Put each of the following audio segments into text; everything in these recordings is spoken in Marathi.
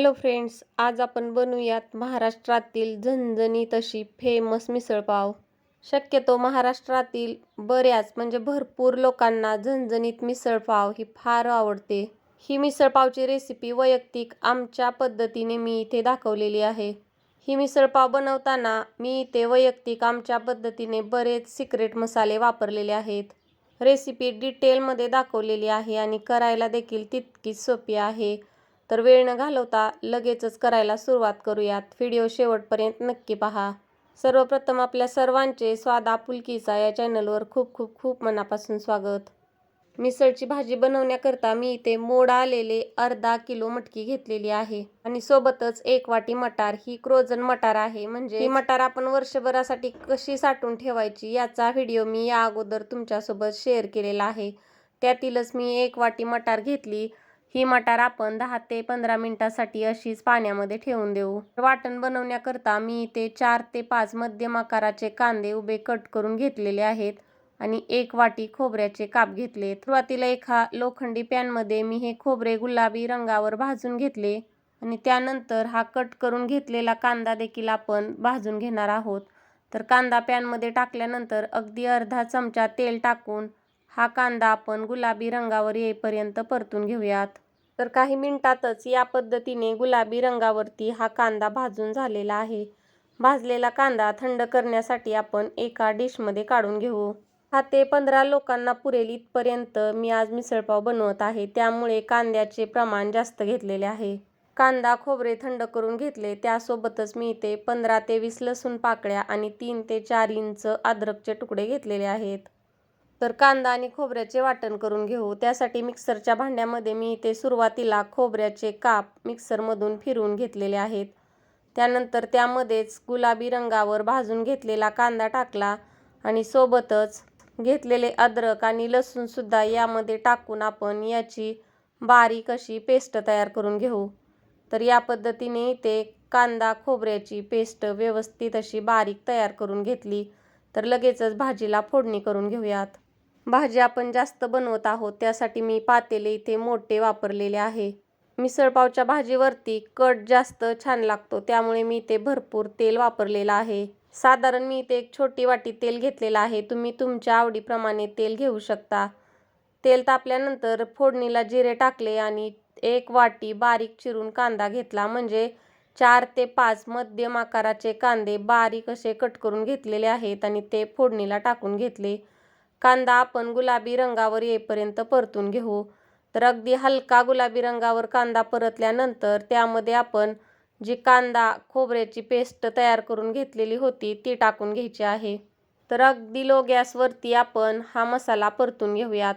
हॅलो फ्रेंड्स आज आपण बनवूयात महाराष्ट्रातील झणझणीत अशी फेमस मिसळपाव शक्यतो महाराष्ट्रातील बऱ्याच म्हणजे भरपूर लोकांना झणझणीत मिसळपाव ही फार आवडते. ही मिसळपावची रेसिपी वैयक्तिक आमच्या पद्धतीने मी इथे दाखवलेली आहे. ही मिसळपाव बनवताना मी इथे वैयक्तिक आमच्या पद्धतीने बरेच सिक्रेट मसाले वापरलेले आहेत. रेसिपी डिटेलमध्ये दाखवलेली आहे आणि करायला देखील तितकीच सोपी आहे. तर वेळ न घालवता लगेचच करायला सुरुवात करूयात. व्हिडिओ शेवटपर्यंत नक्की पहा. सर्वप्रथम आपल्या सर्वांचे स्वाद आपुलकीचा या चॅनलवर खूप खूप खूप मनापासून स्वागत. मिसळची भाजी बनवण्याकरता मी इथे मोड आलेले अर्धा किलो मटकी घेतलेली आहे. आणि सोबतच एक वाटी मटार ही क्रोजन मटार आहे. म्हणजे ही मटार आपण वर्षभरासाठी कशी साठवून ठेवायची याचा व्हिडिओ मी या अगोदर तुमच्यासोबत शेअर केलेला आहे. त्यातीलच मी एक वाटी मटार घेतली. ही मटार आपण दहा ते पंधरा मिनिटासाठी अशीच पाण्यामध्ये ठेवून देऊ. वाटण बनवण्याकरता मी इथे चार ते पाच मध्यम आकाराचे कांदे उभे कट करून घेतलेले आहेत आणि एक वाटी खोबऱ्याचे काप घेतले. सुरुवातीला एका लोखंडी पॅनमध्ये मी हे खोबरे गुलाबी रंगावर भाजून घेतले आणि त्यानंतर हा कट करून घेतलेला कांदा देखील आपण भाजून घेणार आहोत. तर कांदा पॅनमध्ये टाकल्यानंतर अगदी अर्धा चमचा तेल टाकून हा कांदा आपण गुलाबी रंगावर येईपर्यंत परतून घेऊयात. तर काही मिनिटातच या पद्धतीने गुलाबी रंगावरती हा कांदा भाजून झालेला आहे. भाजलेला कांदा थंड करण्यासाठी आपण एका डिशमध्ये काढून घेऊ. हा ते पंधरा लोकांना पुरेल इथपर्यंत मी आज मिसळपाव बनवत आहे. त्यामुळे कांद्याचे प्रमाण जास्त घेतलेले आहे. कांदा खोबरे थंड करून घेतले. त्यासोबतच मी इथे पंधरा ते वीस लसूण पाकळ्या आणि तीन ते चार इंच अद्रकचे तुकडे घेतलेले आहेत. तर कांदा आणि खोबऱ्याचे वाटण करून घेऊ. त्यासाठी मिक्सरच्या भांड्यामध्ये मी इथे सुरुवातीला खोबऱ्याचे काप मिक्सरमधून फिरवून घेतलेले आहेत. त्यानंतर त्यामध्येच गुलाबी रंगावर भाजून घेतलेला कांदा टाकला आणि सोबतच घेतलेले अद्रक आणि लसूणसुद्धा यामध्ये टाकून आपण याची बारीक अशी पेस्ट तयार करून घेऊ. तर या पद्धतीने इथे कांदा खोबऱ्याची पेस्ट व्यवस्थित अशी बारीक तयार करून घेतली. तर लगेचच भाजीला फोडणी करून घेऊयात. भाजी आपण जास्त बनवत आहोत त्यासाठी मी पातेले इथे मोठे वापरलेले आहे. मिसळपावच्या भाजीवरती कट जास्त छान लागतो त्यामुळे मी इथे भरपूर तेल वापरलेलं आहे. साधारण मी इथे एक छोटी वाटी तेल घेतलेलं आहे तुम्ही तुमच्या आवडीप्रमाणे तेल घेऊ शकता. तेल तापल्यानंतर फोडणीला जिरे टाकले आणि एक वाटी बारीक चिरून कांदा घेतला म्हणजे चार ते पाच मध्यम आकाराचे कांदे बारीक असे कट करून घेतलेले आहेत आणि ते फोडणीला टाकून घेतले. कांदा आपण गुलाबी रंगावर येईपर्यंत परतून घेऊ. तर अगदी हलका गुलाबी रंगावर कांदा परतल्यानंतर त्यामध्ये आपण जी कांदा खोबऱ्याची पेस्ट तयार करून घेतलेली होती ती टाकून घ्यायची आहे. तर अगदी लो गॅसवरती आपण हा मसाला परतून घेऊयात.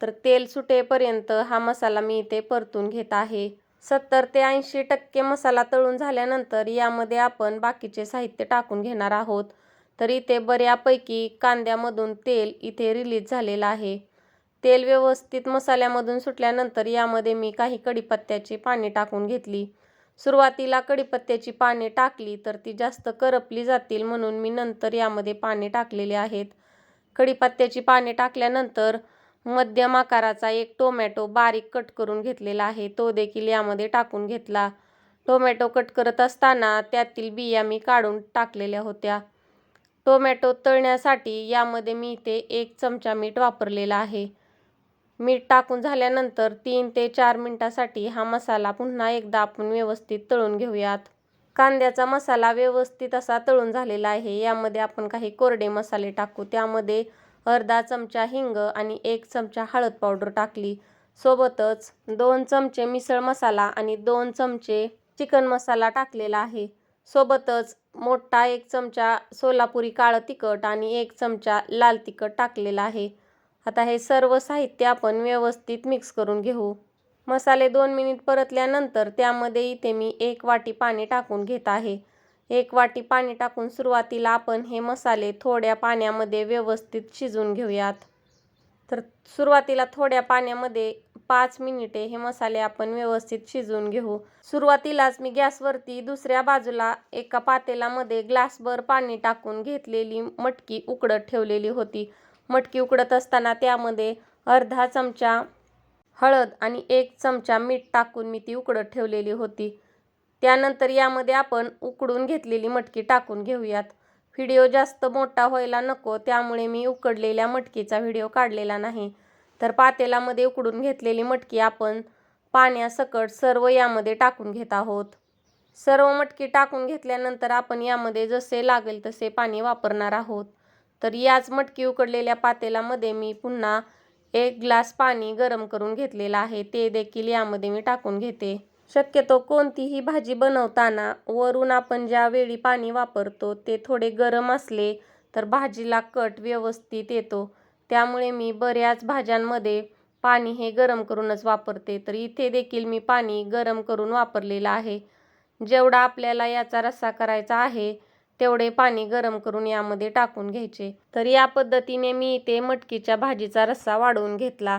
तर तेल सुटेपर्यंत हा मसाला मी इथे परतून घेत आहे. सत्तर ते ऐंशी टक्के मसाला तळून झाल्यानंतर यामध्ये आपण बाकीचे साहित्य टाकून घेणार आहोत. तर इथे बऱ्यापैकी कांद्यामधून तेल इथे रिलीज झालेलं आहे. तेल व्यवस्थित मसाल्यामधून सुटल्यानंतर यामध्ये मी काही कढीपत्त्याची पाने टाकून घेतली. सुरुवातीला कढीपत्त्याची पाने टाकली तर ती जास्त करपली जातील म्हणून मी नंतर यामध्ये पाने टाकलेले आहेत. कढीपत्त्याची पाने टाकल्यानंतर मध्यम आकाराचा एक टोमॅटो बारीक कट करून घेतलेला आहे. तो देखील यामध्ये टाकून घेतला. टोमॅटो कट करत असताना त्यातील बिया मी काढून टाकलेल्या होत्या. टोमॅटो तळण्यासाठी यामध्ये मी इथे एक चमचा मीठ वापरलेला आहे. मीठ टाकून झाल्यानंतर तीन ते चार मिनटासाठी हा मसाला पुन्हा एकदा आपण व्यवस्थित तळून घेऊयात. कांद्याचा मसाला व्यवस्थित असा तळून झालेला आहे. यामध्ये आपण काही कोरडे मसाले टाकू. त्यामध्ये अर्धा चमचा हिंग आणि एक चमचा हळद पावडर टाकली. सोबतच दोन चमचे मिसळ मसाला आणि दोन चमचे चिकन मसाला टाकलेला आहे. सोबतच मोठा एक चमचा सोलापुरी काळं तिखट आणि एक चमचा लाल तिखट टाकलेला आहे. आता हे सर्व साहित्य आपण व्यवस्थित मिक्स करून घेऊ. मसाले दोन मिनिट परतल्यानंतर त्यामध्ये इथे मी एक वाटी पाणी टाकून घेत आहे. एक वाटी पाणी टाकून सुरुवातीला आपण हे मसाले थोड्या पाण्यामध्ये व्यवस्थित शिजवून घेऊयात. तर सुरुवातीला थोड्या पाण्यामध्ये पाच मिनिटे हे मसाले आपण व्यवस्थित शिजवून घेऊ. सुरुवातीलाच मी गॅसवरती दुसऱ्या बाजूला एका पातेलामध्ये ग्लासभर पाणी टाकून घेतलेली मटकी उकडत ठेवलेली होती. मटकी उकडत असताना त्यामध्ये अर्धा चमचा हळद आणि एक चमचा मीठ टाकून मी ती उकडत ठेवलेली होती. त्यानंतर यामध्ये आपण उकडून घेतलेली मटकी टाकून घेऊयात. व्हिडिओ जास्त मोठा व्हायला नको त्यामुळे मी उकडलेल्या मटकीचा व्हिडिओ काढलेला नाही. तर पातेलामध्ये उकडून घेतलेली मटकी आपण पाण्यासकट सर्व यामध्ये टाकून घेत आहोत. सर्व मटकी टाकून घेतल्यानंतर आपण यामध्ये जसे लागेल तसे पाणी वापरणार आहोत. तर याच मटकी उकडलेल्या पातेलामध्ये मी पुन्हा एक ग्लास पाणी गरम करून घेतलेलं आहे. ते देखील यामध्ये मी टाकून घेते. शक्यतो कोणतीही भाजी बनवताना वरून आपण ज्यावेळी पाणी वापरतो ते थोडे गरम असले तर भाजीला कट व्यवस्थित येतो. त्यामुळे मी बऱ्याच भाज्यांमध्ये पाणी हे गरम करूनच वापरते. तर इथे देखील मी पाणी गरम करून वापरलेलं आहे. जेवढा आपल्याला याचा रस्सा करायचा आहे तेवढे पाणी गरम करून यामध्ये टाकून घ्यायचे. तर या पद्धतीने मी इथे मटकीच्या भाजीचा रस्सा वाढवून घेतला.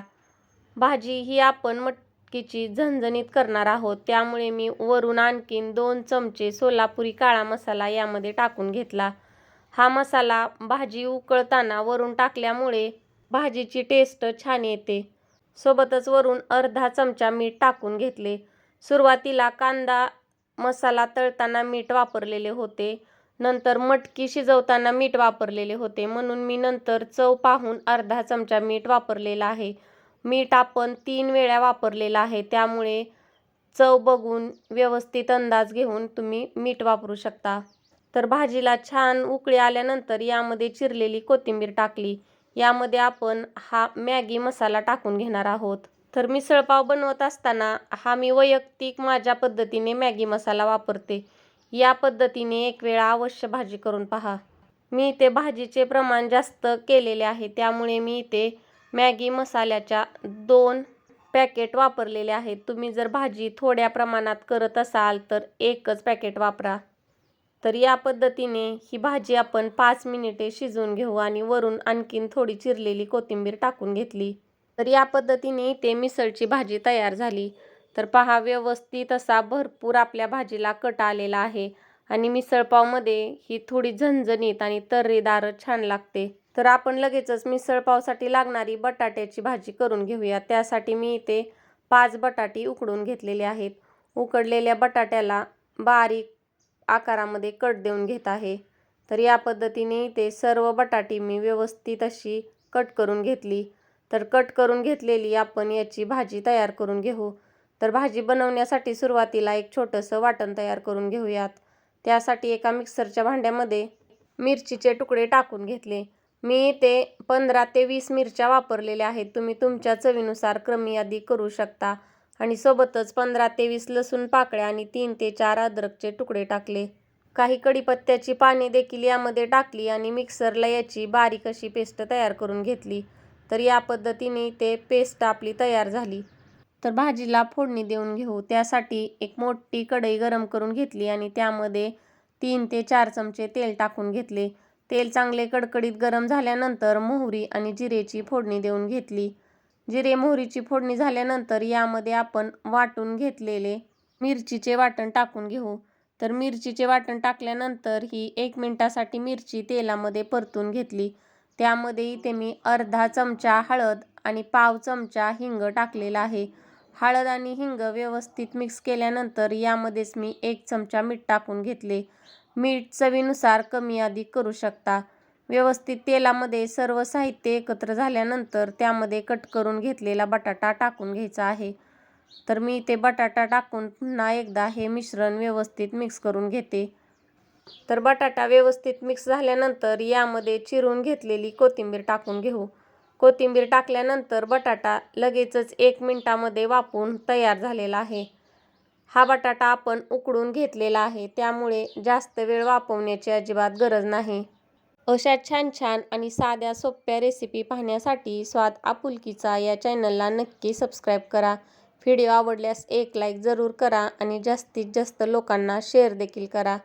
भाजी ही आपण मटकीची झणझणीत करणार आहोत. त्यामुळे मी वरून आणखीन दोन चमचे सोलापुरी काळा मसाला यामध्ये टाकून घेतला. हा मसाला भाजी उकळताना वरून टाकल्यामुळे भाजीची टेस्ट छान येते. सोबतच वरून अर्धा चमचा मीठ टाकून घेतले. सुरुवातीला कांदा मसाला तळताना मीठ वापरलेले होते. नंतर मटकी शिजवताना मीठ वापरलेले होते. म्हणून मी नंतर चव पाहून अर्धा चमचा मीठ वापरलेला आहे. मीठ आपण तीन वेळा वापरलेलं आहे. त्यामुळे चव बघून व्यवस्थित अंदाज घेऊन तुम्ही मीठ वापरू शकता. तर भाजीला छान उकळी आल्यानंतर यामध्ये चिरलेली कोथिंबीर टाकली. यामध्ये आपण हा मॅगी मसाला टाकून घेणार आहोत. तर मिसळपाव बनवत असताना हा मी वैयक्तिक माझ्या पद्धतीने मॅगी मसाला वापरते. या पद्धतीने एक वेळा अवश्य भाजी करून पहा. मी इथे भाजीचे प्रमाण जास्त केलेले आहे त्यामुळे मी इथे मॅगी मसाल्याच्या दोन पॅकेट वापरलेले आहेत. तुम्ही जर भाजी थोड्या प्रमाणात करत असाल तर एकच पॅकेट वापरा. तर या पद्धतीने ही भाजी आपण पाच मिनिटे शिजवून घेऊ आणि वरून आणखीन थोडी चिरलेली कोथिंबीर टाकून घेतली. तर या पद्धतीने इथे मिसळची भाजी तयार झाली. तर पहा व्यवस्थित असा भरपूर आपल्या भाजीला कट आलेला आहे आणि मिसळपावमध्ये ही थोडी झणझणीत आणि तर्रीदार छान लागते. तर आपण लगेचच मिसळपावसाठी लागणारी बटाट्याची भाजी करून घेऊया. त्यासाठी मी इथे पाच बटाटी उकडून घेतलेले आहेत. उकडलेल्या बटाट्याला बारीक आकारामध्ये कट देऊन घेत आहे. तर या पद्धतीने ते सर्व बटाटी मी व्यवस्थित अशी कट करून घेतली. तर कट करून घेतलेली आपण याची भाजी तयार करून घेऊ. तर भाजी बनवण्यासाठी सुरुवातीला एक छोटंसं वाटण तयार करून घेऊयात. त्यासाठी एका मिक्सरच्या भांड्यामध्ये मिरचीचे तुकडे टाकून घेतले. मी ते पंधरा ते वीस मिरच्या वापरलेल्या आहेत. तुम्ही तुमच्या चवीनुसार कमी यादी करू शकता. आणि सोबतच पंधरा ते वीस लसूण पाकळ्या आणि तीन ते चार अद्रकचे तुकडे टाकले. काही कढीपत्त्याची पाने देखील यामध्ये टाकली आणि मिक्सरला याची बारीक अशी पेस्ट तयार करून घेतली. तर या पद्धतीने ते पेस्ट आपली तयार झाली. तर भाजीला फोडणी देऊन घेऊ. त्यासाठी एक मोठी कढई गरम करून घेतली आणि त्यामध्ये तीन ते चार चमचे तेल टाकून घेतले. तेल चांगले कडकडीत गरम झाल्यानंतर मोहरी आणि जिरेची फोडणी देऊन घेतली. जिरे मोहरीची फोडणी झाल्यानंतर यामध्ये आपण वाटून घेतलेले मिरचीचे वाटण टाकून घेऊ. तर मिरचीचे वाटण टाकल्यानंतर ही एक मिनटासाठी मिरची तेलामध्ये परतून घेतली. त्यामध्ये इथे मी अर्धा चमचा हळद आणि पाव चमचा हिंग टाकलेला आहे. हळद आणि हिंग व्यवस्थित मिक्स केल्यानंतर यामध्येच मी एक चमचा मीठ टाकून घेतले. मीठ चवीनुसार कमी अधिक करू शकता. व्यवस्थित तेलामध्ये सर्व साहित्य एकत्र झाल्यानंतर त्यामध्ये कट करून घेतलेला बटाटा टाकून घ्यायचा आहे. तर मी ते बटाटा टाकून पुन्हा एकदा हे मिश्रण व्यवस्थित मिक्स करून घेते. तर बटाटा व्यवस्थित मिक्स झाल्यानंतर यामध्ये चिरून घेतलेली कोथिंबीर टाकून घेऊ. कोथिंबीर टाकल्यानंतर बटाटा लगेचच एक मिनटामध्ये वापरून तयार झालेला आहे. हा बटाटा आपण उकडून घेतलेला आहे. त्यामुळे जास्त वेळ वापवण्याची अजिबात गरज नाही. अशा छान छान आणि साध्या सोप्या रेसिपी पाहण्यासाठी स्वाद आपुलकीचा या चॅनलला नक्की सबस्क्राईब करा. व्हिडिओ आवडल्यास एक लाईक जरूर करा आणि जास्तीत जास्त लोकांना शेअर देखील करा.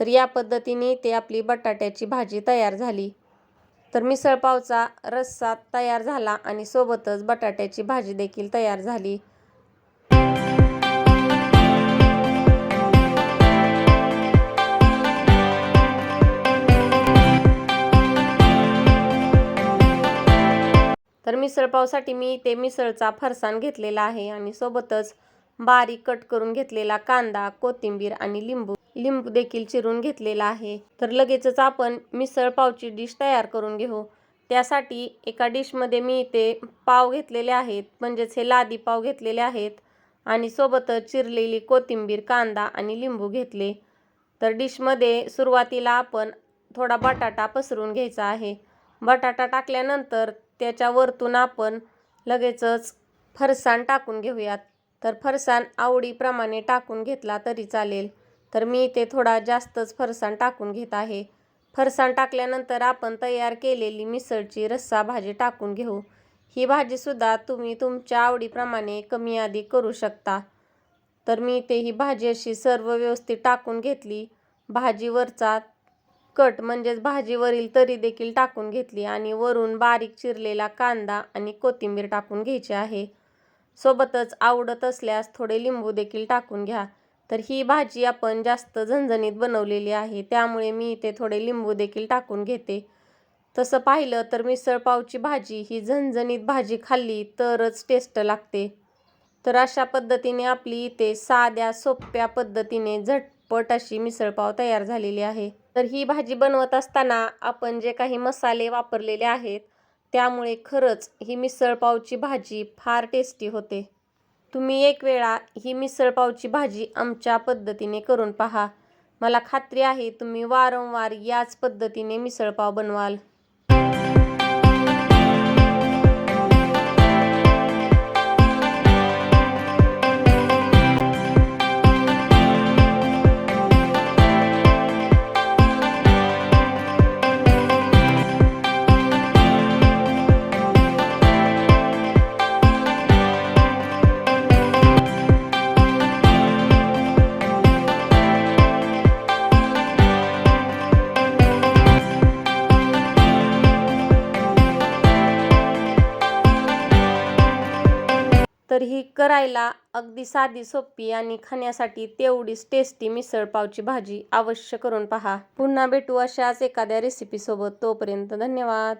तर या पद्धतीने ते आपली बटाट्याची भाजी तयार झाली. तर मिसळपावचा रस्सा तयार झाला आणि सोबतच बटाट्याची भाजी देखील तयार झाली. तर मिसळपावसाठी मी ते मिसळचा फरसाण घेतलेला आहे आणि सोबतच बारीक कट करून घेतलेला कांदा कोथिंबीर आणि लिंबू. लिंबू देखील चिरून घेतलेला आहे. तर लगेचच आपण मिसळ पावची डिश तयार करून घेऊ. त्यासाठी एका डिशमध्ये मी इथे पाव घेतलेले आहेत म्हणजेच हे लादी पाव घेतलेले आहेत आणि सोबतच चिरलेली कोथिंबीर कांदा आणि लिंबू घेतले. तर डिशमध्ये सुरुवातीला आपण थोडा बटाटा पसरून घ्यायचा आहे. बटाटा टाकल्यानंतर त्याच्यावरतून आपण लगेचच फरसाण टाकून घेऊयात. तर फरसाण आवडीप्रमाणे टाकून घेतला तरी चालेल. तर मी इथे थोडा जास्तच फरसाण टाकून घेत आहे. फरसाण टाकल्यानंतर आपण तयार केलेली मिसळची रस्सा भाजी टाकून घेऊ. ही भाजीसुद्धा तुम्ही तुमच्या आवडीप्रमाणे कमी अधिक करू शकता. तर मी इथे ही भाजी अशी सर्व व्यवस्थित टाकून घेतली. भाजीवरचा कट म्हणजेच भाजीवरील तरी देखील टाकून घेतली आणि वरून बारीक चिरलेला कांदा आणि कोथिंबीर टाकून घ्यायची आहे. सोबतच आवडत असल्यास थोडे लिंबू देखील टाकून घ्या. तर ही भाजी आपण जास्त झणझणीत बनवलेली आहे त्यामुळे मी इथे थोडे लिंबू देखील टाकून घेते. तसं पाहिलं तर मिसळपावची भाजी ही झणझणीत भाजी खाल्ली तरच टेस्ट लागते. तर अशा पद्धतीने आपली इथे साध्या सोप्या पद्धतीने झटपट अशी मिसळपाव तयार झालेली आहे. तर ही भाजी बनवत असताना आपण जे काही मसाले वापरलेले आहेत त्यामुळे खरंच ही मिसळपावची भाजी फार टेस्टी होते. तुम्ही एक वेळा ही मिसळपावची भाजी आमच्या पद्धतीने करून पहा. मला खात्री आहे तुम्ही वारंवार याच पद्धतीने मिसळपाव बनवाल. ही करायला अगदी साधी सोपी आणि खाण्यासाठी तेवढीच टेस्टी मिसळपावची भाजी अवश्य करून पहा. पुन्हा भेटू अशाच एखाद्या रेसिपीसोबत तोपर्यंत धन्यवाद.